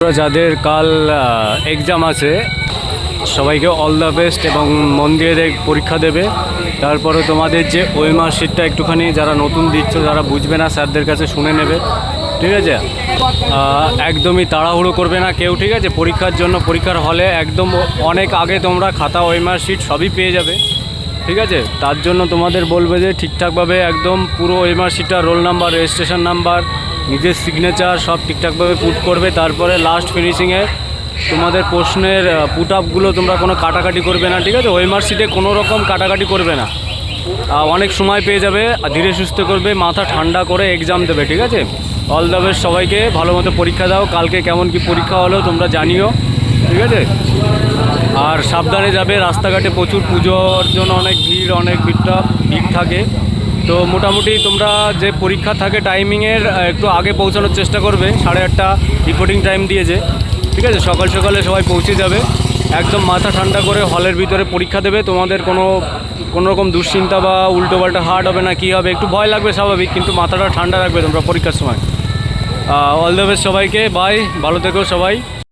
যাদের কাল এক্সাম আছে, সবাইকে অল দ্য বেস্ট এবং মন দিয়ে পরীক্ষা দেবে। তারপরে তোমাদের যে ওই মার্কশিটটা একটুখানি যারা নতুন দিচ্ছ, যারা বুঝবে না, স্যারদের কাছে শুনে নেবে। ঠিক আছে? একদমই তাড়াহুড়ো করবে না কেউ, ঠিক আছে? পরীক্ষার জন্য, পরীক্ষার হলে একদম অনেক আগে তোমরা খাতা, ওই মার্কশিট সবই পেয়ে যাবে। ঠিক আছে? তার জন্য তোমাদের বলবে যে ঠিকঠাকভাবে একদম পুরো মার্কশিটটা রোল নাম্বার রেজিস্ট্রেশন নাম্বার নিজের সিগনেচার সব ঠিকঠাকভাবে পুট করবে। তারপরে লাস্ট ফিনিশিংয়ে তোমাদের প্রশ্নের পুট আপগুলো তোমরা কোনো কাটাকাটি করবে না, ঠিক আছে? ওই মার্কশিটে কোনো রকম কাটাকাটি করবে না। অনেক সময় পেয়ে যাবে ধীরে সুস্থ করবে, মাথা ঠান্ডা করে এক্সাম দেবে, ঠিক আছে? অল দ্য বেস্ট সবাইকে, ভালো মতো পরীক্ষা দাও। কালকে কেমন কি পরীক্ষা হলো তোমরা জানিও। ঠিক আছে? আর সাবধানে যাবে, রাস্তাঘাটে প্রচুর পুজোর জন্য অনেক ভিড়, অনেক ভিড়টা, ভিড় থাকে। তো মোটামুটি তোমরা যে পরীক্ষা থাকে টাইমিংয়ের একটু আগে পৌঁছানোর চেষ্টা করবে। সাড়ে আটটা রিপোর্টিং টাইম দিয়েছে। ঠিক আছে? সকাল সকালে সবাই পৌঁছে যাবে। একদম মাথা ঠান্ডা করে হলের ভিতরে পরীক্ষা দেবে। তোমাদের কোনো কোনো রকম দুশ্চিন্তা বা উল্টো পাল্টা হার্ড হবে না, কী হবে, একটু ভয় লাগবে স্বাভাবিক, কিন্তু মাথাটা ঠান্ডা রাখবে তোমরা পরীক্ষার সময়। অল দ্য বেস্ট সবাইকে বাই ভালো থেকো সবাই।